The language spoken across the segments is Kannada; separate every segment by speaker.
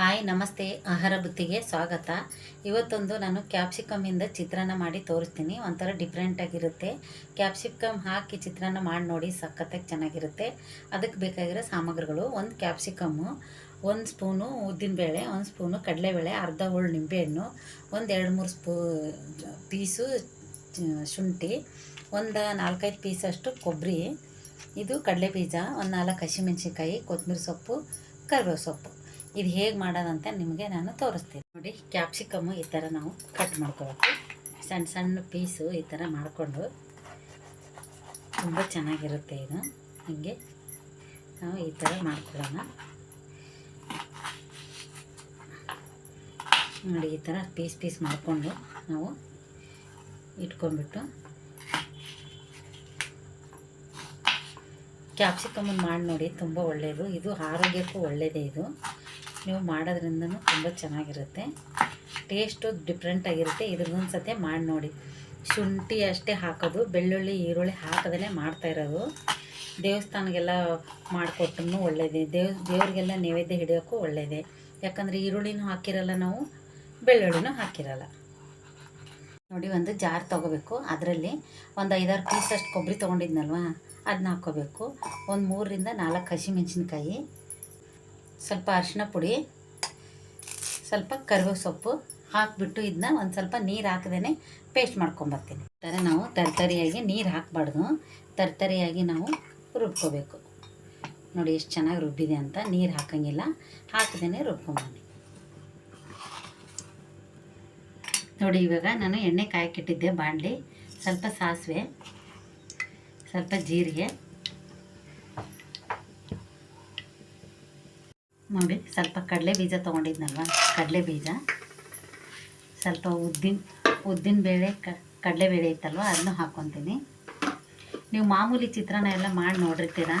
Speaker 1: ಹಾಯ್, ನಮಸ್ತೆ. ಆಹಾರ ಬುತ್ತಿಗೆ ಸ್ವಾಗತ. ಇವತ್ತೊಂದು ನಾನು ಕ್ಯಾಪ್ಸಿಕಮ್ಮಿಂದ ಚಿತ್ರಾನ್ನ ಮಾಡಿ ತೋರಿಸ್ತೀನಿ. ಒಂಥರ ಡಿಫ್ರೆಂಟಾಗಿರುತ್ತೆ ಕ್ಯಾಪ್ಸಿಕಮ್ ಹಾಕಿ ಚಿತ್ರಾನ್ನ ಮಾಡಿ ನೋಡಿ ಸಖತ್ತಾಗಿ ಚೆನ್ನಾಗಿರುತ್ತೆ. ಅದಕ್ಕೆ ಬೇಕಾಗಿರೋ ಸಾಮಗ್ರಿಗಳು. ಒಂದು ಕ್ಯಾಪ್ಸಿಕಮ್ಮು ಒಂದು ಸ್ಪೂನು ಉದ್ದಿನಬೇಳೆ ಒಂದು ಸ್ಪೂನು ಕಡಲೆಬೇಳೆ, ಅರ್ಧ ಹೋಳು ನಿಂಬೆಹಣ್ಣು, ಒಂದು ಎರಡು ಮೂರು ಸ್ಪೂ, ಪೀಸು ಶುಂಠಿ, ಒಂದು ನಾಲ್ಕೈದು ಪೀಸಷ್ಟು ಕೊಬ್ಬರಿ, ಇದು ಕಡಲೆ ಬೀಜ, ಒಂದು ನಾಲ್ಕು ಹಸಿಮೆಣ್ಸಿನ್ಕಾಯಿ, ಕೊತ್ತಂಬರಿ ಸೊಪ್ಪು, ಕರಿಬೇವು ಸೊಪ್ಪು. ಇದು ಹೇಗೆ ಮಾಡೋದಂತ ನಿಮಗೆ ನಾನು ತೋರಿಸ್ತೀನಿ. ನೋಡಿ ಕ್ಯಾಪ್ಸಿಕಮ್ಮು ಈ ಥರ ನಾವು ಕಟ್ ಮಾಡ್ಕೋಬೇಕು ಸಣ್ಣ ಸಣ್ಣ ಪೀಸು ಈ ಥರ ಮಾಡಿಕೊಂಡು ತುಂಬ ಚೆನ್ನಾಗಿರುತ್ತೆ ಇದು. ಹೀಗೆ ನಾವು ಈ ಥರ ಮಾಡ್ಕೊಳ್ಳೋಣ. ನೋಡಿ, ಈ ಥರ ಪೀಸ್ ಪೀಸ್ ಮಾಡಿಕೊಂಡು ನಾವು ಇಟ್ಕೊಂಡ್ಬಿಟ್ಟು ಕ್ಯಾಪ್ಸಿಕಮ್ಮನ್ನು ಮಾಡಿ ನೋಡಿ, ತುಂಬ ಒಳ್ಳೆಯದು ಇದು ಆರೋಗ್ಯಕ್ಕೂ ಒಳ್ಳೆಯದೇ ಇದು. ನೀವು ಮಾಡೋದ್ರಿಂದನೂ ತುಂಬ ಚೆನ್ನಾಗಿರುತ್ತೆ. ಟೇಸ್ಟು ಡಿಫ್ರೆಂಟಾಗಿರುತ್ತೆ ಇದ್ರದ್ದೊಂದು ಸತಿ ಮಾಡಿ ನೋಡಿ. ಶುಂಠಿ ಅಷ್ಟೇ ಹಾಕೋದು, ಬೆಳ್ಳುಳ್ಳಿ, ಈರುಳ್ಳಿ ಹಾಕದೇ ಮಾಡ್ತಾ ಇರೋದು. ದೇವಸ್ಥಾನಗೆಲ್ಲ ಮಾಡಿಕೊಟ್ಟು ಒಳ್ಳೆಯದೇ ದೇವ್, ದೇವ್ರಿಗೆಲ್ಲ ನೈವೇದ್ಯ ಹಿಡಿಯೋಕ್ಕೂ ಒಳ್ಳೆಯದೇ ಯಾಕಂದರೆ ಈರುಳ್ಳಿನೂ ಹಾಕಿರಲ್ಲ ನಾವು, ಬೆಳ್ಳುಳ್ಳಿನೂ ಹಾಕಿರಲ್ಲ. ನೋಡಿ, ಒಂದು ಜಾರ್ ತೊಗೋಬೇಕು. ಅದರಲ್ಲಿ ಒಂದು ಐದಾರು ಪೀಸ್ ಅಷ್ಟು ಕೊಬ್ಬರಿ ತೊಗೊಂಡಿದ್ನಲ್ವ? ಅದನ್ನ ಹಾಕ್ಕೋಬೇಕು ಒಂದು ಮೂರರಿಂದ ನಾಲ್ಕು ಹಸಿಮೆಣ್ಸಿನ್ಕಾಯಿ. ಸ್ವಲ್ಪ ಅರಿಶಿನ ಪುಡಿ, ಸ್ವಲ್ಪ ಕರಿಬೇವು ಸೊಪ್ಪು ಹಾಕಿಬಿಟ್ಟು ಇದನ್ನ ಒಂದು ಸ್ವಲ್ಪ ನೀರು ಹಾಕದೇ ಪೇಸ್ಟ್ ಮಾಡ್ಕೊಂಬರ್ತೀನಿ ಥರ ನಾವು ತರ್ತರಿಯಾಗಿ ನೀರು ಹಾಕಬಾರ್ದು. ತರ್ತರಿಯಾಗಿ ನಾವು ರುಬ್ಕೋಬೇಕು. ನೋಡಿ ಎಷ್ಟು ಚೆನ್ನಾಗಿ ರುಬ್ಬಿದೆ ಅಂತ ನೀರು ಹಾಕಂಗಿಲ್ಲ. ಹಾಕದೇ ರುಬ್ಕೊಂಬನ್ನಿ ನೋಡಿ ಇವಾಗ ನಾನು ಎಣ್ಣೆ ಕಾಯಕ್ಕಿಟ್ಟಿದ್ದೆ ಬಾಣಲಿ. ಸ್ವಲ್ಪ ಸಾಸಿವೆ, ಸ್ವಲ್ಪ ಜೀರಿಗೆ. ನೋಡಿ, ಸ್ವಲ್ಪ ಕಡಲೆ ಬೀಜ ತೊಗೊಂಡಿದ್ನಲ್ವ? ಕಡಲೆ ಬೀಜ. ಸ್ವಲ್ಪ ಉದ್ದಿನ ಉದ್ದಿನ ಬೇಳೆ ಕಡಲೆ ಬೇಳೆ ಇತ್ತಲ್ವ, ಅದನ್ನು ಹಾಕ್ಕೊತೀನಿ ನೀವು ಮಾಮೂಲಿ ಚಿತ್ರಾನ್ನ ಎಲ್ಲ ಮಾಡಿ ನೋಡಿರ್ತೀರ?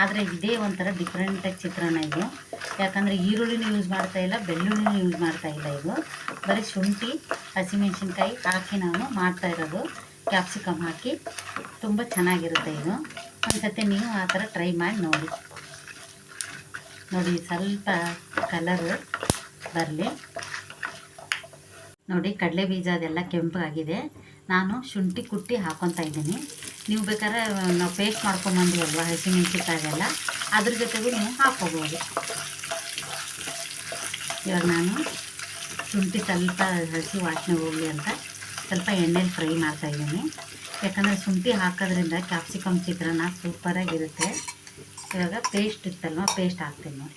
Speaker 1: ಆದರೆ ಇದೇ ಒಂಥರ ಡಿಫ್ರೆಂಟಾಗಿ ಚಿತ್ರಾನ್ನ ಇದು. ಯಾಕಂದರೆ ಈರುಳ್ಳಿನೂ ಯೂಸ್ ಮಾಡ್ತಾ ಇಲ್ಲ, ಬೆಳ್ಳುಳ್ಳಿನೂ ಯೂಸ್ ಮಾಡ್ತಾ ಇಲ್ಲ ಇದು. ಬರೀ ಶುಂಠಿ, ಹಸಿಮೆಣ್ಸಿನ್ಕಾಯಿ ಹಾಕಿ ನಾನು ಮಾಡ್ತಾ ಇರೋದು. ಕ್ಯಾಪ್ಸಿಕಮ್ ಹಾಕಿ. ತುಂಬ ಚೆನ್ನಾಗಿರುತ್ತೆ ಇದು. ಒಂದ್ಸತಿ ನೀವು ಆ ಥರ ಟ್ರೈ ಮಾಡಿ ನೋಡಿ. ನೋಡಿ ಸ್ವಲ್ಪ ಕಲರ್ ಬರಲಿ. ನೋಡಿ ಕಡಲೆ ಬೀಜ ಅದೆಲ್ಲ ಕೆಂಪಾಗಿದೆ ನಾನು ಶುಂಠಿ ಕುಟ್ಟಿ ಹಾಕೊತಾ ಇದ್ದೀನಿ. ನೀವು ಬೇಕಾದ್ರೆ ನಾವು ಪೇಸ್ಟ್ ಮಾಡ್ಕೊಂಬಂದಿವಲ್ವ ಹಸಿಮೆಣ್ಸಿನ್ಕಾಯೆಲ್ಲ ಅದ್ರ ಜೊತೆಗೂ ನೀವು ಹಾಕ್ಕೋಬೋದು ಇವಾಗ ನಾನು ಶುಂಠಿ ಸ್ವಲ್ಪ ಹಸಿ ವಾಸನೆ ಹೋಗಲಿ ಅಂತ ಸ್ವಲ್ಪ ಎಣ್ಣೆಲಿ ಫ್ರೈ ಮಾಡ್ತಾಯಿದ್ದೀನಿ ಯಾಕಂದರೆ ಶುಂಠಿ ಹಾಕೋದ್ರಿಂದ ಕ್ಯಾಪ್ಸಿಕಮ್ ಚಿತ್ರಾನ್ನ ಸೂಪರಾಗಿರುತ್ತೆ. ಇವಾಗ ಪೇಸ್ಟ್ ಇತ್ತಲ್ವ? ಪೇಸ್ಟ್ ಹಾಕ್ತೀನಿ ನೋಡಿ.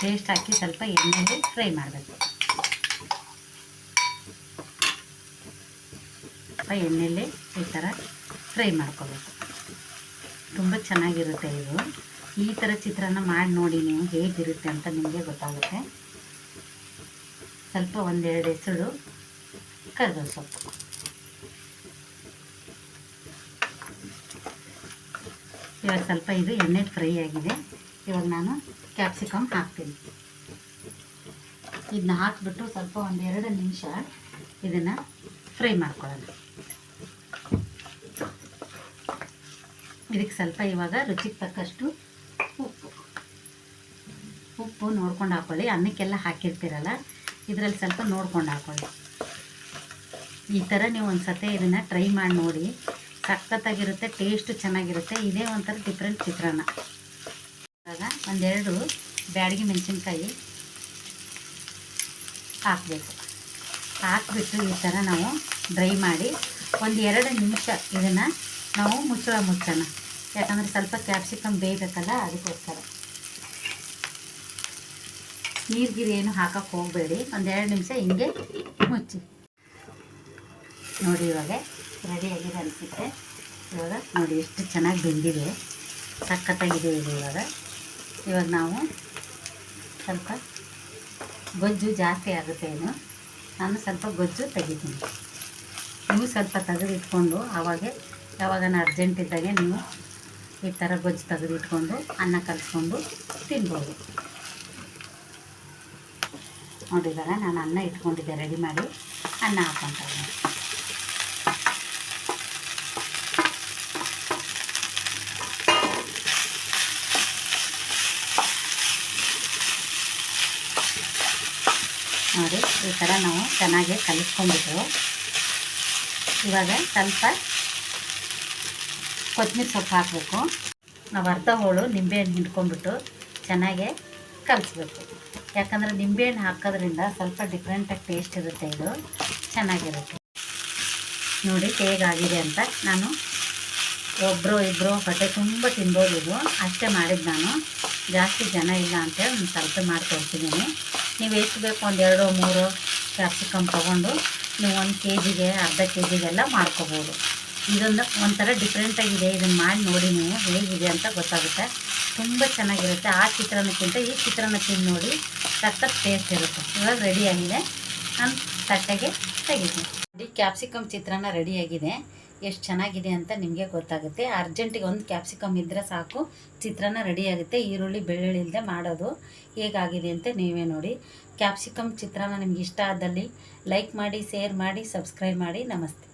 Speaker 1: ಪೇಸ್ಟ್ ಹಾಕಿ ಸ್ವಲ್ಪ ಎಣ್ಣೆಯಲ್ಲಿ ಫ್ರೈ ಮಾಡಬೇಕು. ಸ್ವಲ್ಪ ಎಣ್ಣೆಯಲ್ಲಿ ಈ ಥರ ಫ್ರೈ ಮಾಡ್ಕೋಬೇಕು. ತುಂಬ ಚೆನ್ನಾಗಿರುತ್ತೆ ಇದು. ಈ ಥರ ಚಿತ್ರಾನ್ನ ಮಾಡಿ ನೋಡಿ ನೀವು ಹೇಗಿರುತ್ತೆ ಅಂತ ನಿಮಗೆ ಗೊತ್ತಾಗುತ್ತೆ. ಸ್ವಲ್ಪ ಒಂದೆರಡು ಹೆಸರು ಕರ್ಬೇವು ಸೊಪ್ಪು. ಇವಾಗ ಸ್ವಲ್ಪ ಇದು ಎಣ್ಣೆ ಫ್ರೈ ಆಗಿದೆ. ಇವಾಗ ನಾನು ಕ್ಯಾಪ್ಸಿಕಮ್ ಹಾಕ್ತೀನಿ. ಇದನ್ನ ಹಾಕಿಬಿಟ್ಟು ಸ್ವಲ್ಪ ಒಂದು ಎರಡು ನಿಮಿಷ ಇದನ್ನು ಫ್ರೈ ಮಾಡ್ಕೊಳ್ಳೋಣ. ಇದಕ್ಕೆ ಸ್ವಲ್ಪ ಇವಾಗ ರುಚಿಗೆ ತಕ್ಕಷ್ಟು ಉಪ್ಪು. ಉಪ್ಪು ನೋಡ್ಕೊಂಡು ಹಾಕೊಳ್ಳಿ. ಅನ್ನಕ್ಕೆಲ್ಲ ಹಾಕಿರ್ತೀರಲ್ಲ, ಇದರಲ್ಲಿ ಸ್ವಲ್ಪ ನೋಡ್ಕೊಂಡು ಹಾಕೊಳ್ಳಿ. ಈ ಥರ ನೀವು ಒಂದು ಸತಿ ಇದನ್ನು ಟ್ರೈ ಮಾಡಿ ನೋಡಿ. ಸಖತ್ತಾಗಿರುತ್ತೆ ಟೇಸ್ಟು ಚೆನ್ನಾಗಿರುತ್ತೆ. ಇದೇ ಒಂಥರ ಡಿಫ್ರೆಂಟ್ ಚಿತ್ರಾನ್ನ. ಇವಾಗ ಒಂದೆರಡು ಬ್ಯಾಡಗಿ ಮೆಣಸಿನ್ಕಾಯಿ ಹಾಕಬೇಕು. ಹಾಕ್ಬಿಟ್ಟು ಈ ಥರ ನಾವು ಡ್ರೈ ಮಾಡಿ ಒಂದು ಎರಡು ನಿಮಿಷ ಇದನ್ನು ನಾವು ಮುಚ್ಚಳ ಮುಚ್ಚೋಣ. ಯಾಕಂದರೆ ಸ್ವಲ್ಪ ಕ್ಯಾಪ್ಸಿಕಮ್ ಬೇಯಬೇಕಲ್ಲ, ಅದಕ್ಕೋಸ್ಕರ. ನೀರು ಗಿರಿ ಏನು ಹಾಕಕ್ಕೆ ಹೋಗಬೇಡಿ. ಒಂದೆರಡು ನಿಮಿಷ ಹಿಂಗೆ ಮುಚ್ಚಿ. ನೋಡಿ ಇವಾಗ. ರೆಡಿಯಾಗಿದೆ ಅನಿಸುತ್ತೆ. ಇವಾಗ ನೋಡಿ ಎಷ್ಟು ಚೆನ್ನಾಗಿ ಬೆಂದಿದೆ. ಸಖತ್ತಾಗಿದೆ ಇದು ಇವಾಗ. ಇವಾಗ ನಾವು ಸ್ವಲ್ಪ ಗೊಜ್ಜು ಜಾಸ್ತಿ ಆಗುತ್ತೆ ಏನು. ನಾನು ಸ್ವಲ್ಪ ಗೊಜ್ಜು ತೆಗಿತೀನಿ. ನೀವು ಸ್ವಲ್ಪ ತೆಗೆದಿಟ್ಕೊಂಡು ಆವಾಗ ಯಾವಾಗ ಅರ್ಜೆಂಟ್ ಇದ್ದಾಗೆ ನೀವು ಈ ಥರ ಗೊಜ್ಜು ತೆಗೆದಿಟ್ಕೊಂಡು ಅನ್ನ ಕಲಿಸ್ಕೊಂಡು ತಿನ್ಬೋದು. ನೋಡಿದಾಗ ನಾನು ಅನ್ನ ಇಟ್ಕೊಂಡಿದ್ದೆ, ರೆಡಿ ಮಾಡಿ ಅನ್ನ ಹಾಕ್ಕೊತಾ ನೋಡಿ, ಈ ಥರ ನಾವು ಚೆನ್ನಾಗಿ ಕಲಿಸ್ಕೊಂಡ್ಬಿಟ್ಟು ಇವಾಗ ಸ್ವಲ್ಪ ಕೊತ್ತಂಬರಿ ಸೊಪ್ಪು ಹಾಕಬೇಕು. ನಾವು ಅರ್ಧ ಹೋಳು ನಿಂಬೆಹಣ್ಣು ಹಿಂಡ್ಕೊಂಡ್ಬಿಟ್ಟು ಚೆನ್ನಾಗೆ ಕಲಿಸ್ಬೇಕು. ಯಾಕಂದರೆ ನಿಂಬೆಹಣ್ಣು ಹಾಕೋದ್ರಿಂದ ಸ್ವಲ್ಪ ಡಿಫ್ರೆಂಟಾಗಿ ಟೇಸ್ಟ್ ಇರುತ್ತೆ ಇದು. ಚೆನ್ನಾಗಿರುತ್ತೆ. ನೋಡಿ, ಹೇಗಾಗಿದೆ ಅಂತ ನಾನು ಒಬ್ಬರು ಇಬ್ಬರು ಹೊಟ್ಟೆ ತುಂಬ ತಿನ್ಬೋದು ಇದು. ಅಷ್ಟೇ ಮಾಡಿದ್ದು ನಾನು. ಜಾಸ್ತಿ ಜನ ಇಲ್ಲ ಅಂತೇಳಿ ಒಂದು ಸ್ವಲ್ಪ ಮಾಡಿ ತೋರಿಸಿದ್ದೀನಿ ನೀವು ಎಷ್ಟು ಬೇಕು ಒಂದು ಎರಡು, ಮೂರು ಕ್ಯಾಪ್ಸಿಕಮ್ ತೊಗೊಂಡು ನೀವು ಒಂದು ಕೆ ಜಿಗೆ ಅರ್ಧ ಕೆ ಜಿಗೆಲ್ಲ ಮಾಡ್ಕೋಬೋದು. ಇದೊಂದು ಒಂಥರ ಡಿಫ್ರೆಂಟಾಗಿದೆ ಇದನ್ನು ಮಾಡಿ ನೋಡಿ ನೀವು ಹೇಗಿದೆ ಅಂತ ಗೊತ್ತಾಗುತ್ತೆ. ತುಂಬ ಚೆನ್ನಾಗಿರುತ್ತೆ. ಆ ಚಿತ್ರಾನ್ನಕ್ಕಿಂತ ಈ ಚಿತ್ರಾನ್ನ ತಿಂದು ನೋಡಿ ಸಖತ್ ಟೇಸ್ಟ್ ಇರುತ್ತೆ. ಇವಾಗ ರೆಡಿಯಾಗಿದೆ ನಾನು ತಟ್ಟೆಗೆ ತೆಗಿತೀನಿ. ಕ್ಯಾಪ್ಸಿಕಮ್ ಚಿತ್ರಾನ್ನ ರೆಡಿಯಾಗಿದೆ ಎಷ್ಟು ಚೆನ್ನಾಗಿದೆ ಅಂತ ನಿಮಗೆ ಗೊತ್ತಾಗುತ್ತೆ. ಅರ್ಜೆಂಟಿಗೆ ಒಂದು ಕ್ಯಾಪ್ಸಿಕಮ್ ಇದ್ದರೆ ಸಾಕು. ಚಿತ್ರಾನ್ನ ರೆಡಿಯಾಗುತ್ತೆ ಈರುಳ್ಳಿ, ಬೆಳ್ಳುಳ್ಳಿ ಇಲ್ಲದೆ ಮಾಡೋದು ಹೇಗಾಗಿದೆ ಅಂತ ನೀವೇ ನೋಡಿ. ಕ್ಯಾಪ್ಸಿಕಮ್ ಚಿತ್ರಾನ್ನ ನಿಮ್ಗೆ ಇಷ್ಟ ಆದಲ್ಲಿ ಲೈಕ್ ಮಾಡಿ ಶೇರ್ ಮಾಡಿ ಸಬ್ಸ್ಕ್ರೈಬ್ ಮಾಡಿ. ನಮಸ್ತೆ.